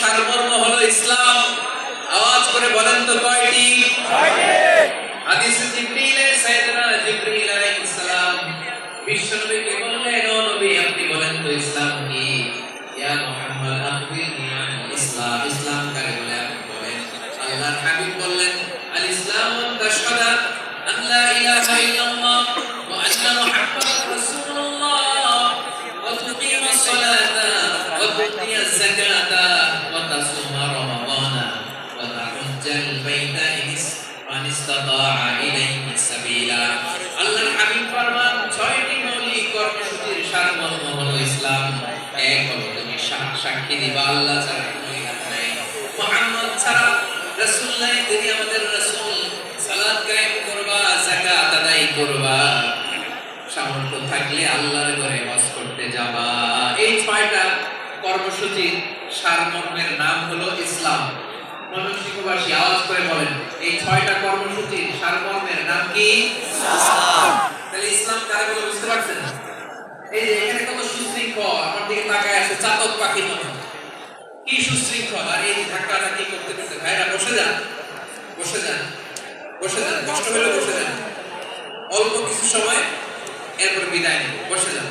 সারমর্ম হলো ইসলাম। আওয়াজ করে বলেন তো কয়টি হাদিসে জিবরিলে সাইয়েদনা জিবরিল আলাইহিস সালাম। বিশ্বনবীকে বললেন, ও নবী, আপনি বলেন তো ইসলাম কি? ইয়া মুহাম্মদ ইসলাম। ইসলাম কাকে তাসুমা রমাদানা ওয়া তাহুজ্জাল বাইতা ইনিস মান ইসতাতাআ ইলাইহি সাবিলা আল্লাহর হাবিব ফরমান ছয়টি মৌলিক কর্মসূচির সারমর্ম হলো ইসলাম এক হলো তুমি সাক্ষী দিবা আল্লাহ ছাড়া কোনো ইলাহ নাই মুহাম্মদ ছাড়া রাসূল নাই তিনি আমাদের রাসূল সালাত কায়েম করবা যাকাত আদায় করবা সামর্থ্য থাকলে আল্লাহর ঘরে হজ করতে যাবা এই ছয়টা কর্মসূচির সারমর্মের নাম হলো ইসলাম। আওয়াজ করে বলেন, এই ছয়টা সারমর্মের নাম কি? তাহলে ইসলাম বলে বুঝতে পারছেন? এই যে এখানে কত সুশৃঙ্খল দিকে তাকায় আছে চাতক পাখি মনে। কি সুশৃঙ্খল? আর এই ধাক্কা ধাক্কি করতে করতে? ভাইরা, বসে যান। বসে যান। বসে যান। কষ্ট হলে বসে যান। অল্প কিছু সময়, এরপর বিদায় বসে যান।